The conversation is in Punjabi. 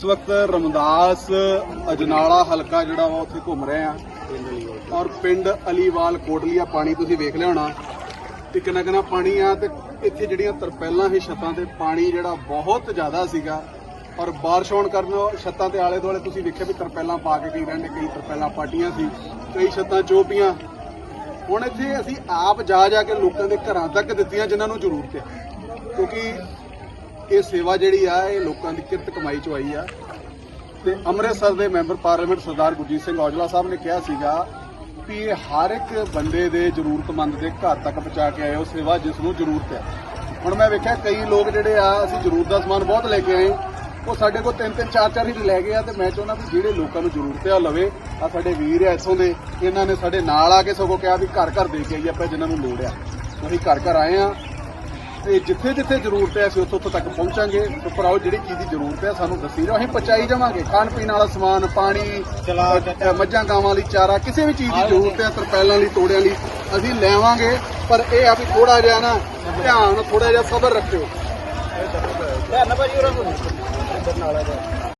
ਇਸ ਵਕਤ ਰਮਦਾਸ ਅਜਨਾਲਾ ਹਲਕਾ ਜਿਹੜਾ ਵਾ ਉੱਥੇ ਘੁੰਮ ਰਹੇ ਆ। ਔਰ ਪਿੰਡ ਅਲੀਵਾਲ ਕੋਟਲੀਆ ਪਾਣੀ ਤੁਸੀਂ ਵੇਖ ਲਿਆ ਹੋਣਾ। ਕਿ ਕਿੰਨਾ ਕਿੰਨਾ ਪਾਣੀ ਆ ਤੇ ਇੱਥੇ ਜਿਹੜੀਆਂ ਤਰਪੈਲਾਂ ਸੀ ਛੱਤਾਂ ਤੇ ਪਾਣੀ ਜਿਹੜਾ ਬਹੁਤ ਜ਼ਿਆਦਾ ਸੀਗਾ। ਔਰ ਬਾਰਿਸ਼ ਹੋਣ ਕਾਰਨ ਛੱਤਾਂ ਤੇ ਆਲੇ ਦੁਆਲੇ ਤੁਸੀਂ ਵੇਖਿਆ ਵੀ ਤਰਪੈਲਾਂ ਪਾ ਕੇ ਕਈ ਰਹਿੰਦੇ, ਕਈ ਤਰਪੈਲਾਂ ਪਾਟੀਆਂ ਸੀ, ਕਈ ਛੱਤਾਂ ਚੋਪੀਆਂ। ਹੁਣ ਇੱਥੇ ਅਸੀਂ ਆਪ ਜਾ ਜਾ ਕੇ ਲੋਕਾਂ ਦੇ ਘਰਾਂ ਤੱਕ ਦਿੱਤੀਆਂ, ਜਿਨ੍ਹਾਂ ਨੂੰ ਜ਼ਰੂਰਤ ਹੈ। ਕਿਉਂਕਿ ਇਹ ਸੇਵਾ ਜਿਹੜੀ ਆ, ਇਹ ਲੋਕਾਂ ਦੀ ਕਿਰਤ ਕਮਾਈ ਚੋਂ ਆਈ ਆ। ਤੇ ਅੰਮ੍ਰਿਤਸਰ ਦੇ ਮੈਂਬਰ ਪਾਰਲੀਮੈਂਟ ਸਰਦਾਰ ਗੁਰਜੀਤ ਸਿੰਘ ਔਜਲਾ ਸਾਹਿਬ ਨੇ ਕਿਹਾ ਸੀਗਾ ਵੀ ਇਹ ਹਰ ਇੱਕ ਬੰਦੇ ਦੇ ਜ਼ਰੂਰਤਮੰਦ ਦੇ ਘਰ ਤੱਕ ਪਹੁੰਚਾ ਕੇ ਆਏ ਉਹ ਸੇਵਾ ਜਿਸ ਨੂੰ ਜ਼ਰੂਰਤ ਹੈ ਹੁਣ ਮੈਂ ਵੇਖਿਆ ਕਈ ਲੋਕ ਜਿਹੜੇ ਆ, ਅਸੀਂ ਜ਼ਰੂਰਤ ਦਾ ਸਮਾਨ ਬਹੁਤ ਲੈ ਕੇ ਆਏ। ਉਹ ਸਾਡੇ ਕੋਲ ਤਿੰਨ ਤਿੰਨ, ਚਾਰ ਚਾਰ ਹੀ ਲੈ ਗਏ ਆ ਤੇ ਮੈਂ ਚਾਹੁੰਦਾ ਵੀ ਜਿਹੜੇ ਲੋਕਾਂ ਨੂੰ ਜ਼ਰੂਰਤ ਹੈ ਉਹ ਲਵੇ। ਆ ਸਾਡੇ ਵੀਰ ਆ ਇੱਥੋਂ ਦੇ, ਇਹਨਾਂ ਨੇ ਸਾਡੇ ਨਾਲ ਆ ਕੇ ਸਗੋਂ ਕਿਹਾ ਵੀ ਘਰ ਘਰ ਦੇ ਕੇ ਆਈਏ, ਆਪਾਂ ਜਿਨ੍ਹਾਂ ਨੂੰ ਲੋੜ ਆ। ਅਸੀਂ ਘਰ ਘਰ ਆਏ ਆ ਤੇ ਜਿੱਥੇ ਜਿੱਥੇ ਜ਼ਰੂਰਤ ਹੈ ਅਸੀਂ ਉੱਥੋਂ ਉੱਥੋਂ ਤੱਕ ਪਹੁੰਚਾਂਗੇ। ਤੇ ਭਰਾਓ ਜਿਹੜੀ ਚੀਜ਼ ਦੀ ਜ਼ਰੂਰਤ ਹੈ ਸਾਨੂੰ ਦੱਸੀ ਰਹੋ ਅਸੀਂ ਪਹੁੰਚਾਈ ਜਾਵਾਂਗੇ। ਖਾਣ ਪੀਣ ਵਾਲਾ ਸਮਾਨ ਪਾਣੀ ਮੱਝਾਂ ਗਾਵਾਂ ਲਈ ਚਾਰਾ ਕਿਸੇ ਵੀ ਚੀਜ਼ ਦੀ ਜ਼ਰੂਰਤ ਹੈ ਤਰਪੈਲਾਂ ਲਈ ਤੋੜਿਆਂ ਲਈ ਅਸੀਂ ਲੈਵਾਂਗੇ। ਪਰ ਇਹ ਆ ਵੀ ਥੋੜਾ ਜਿਹਾ ਨਾ ਧਿਆਨ ਥੋੜਾ ਜਿਹਾ ਸਬਰ ਰੱਖਿਓ। ਧੰਨਵਾਦ ਜੀ ਉਹਨਾਂ ਨੂੰ।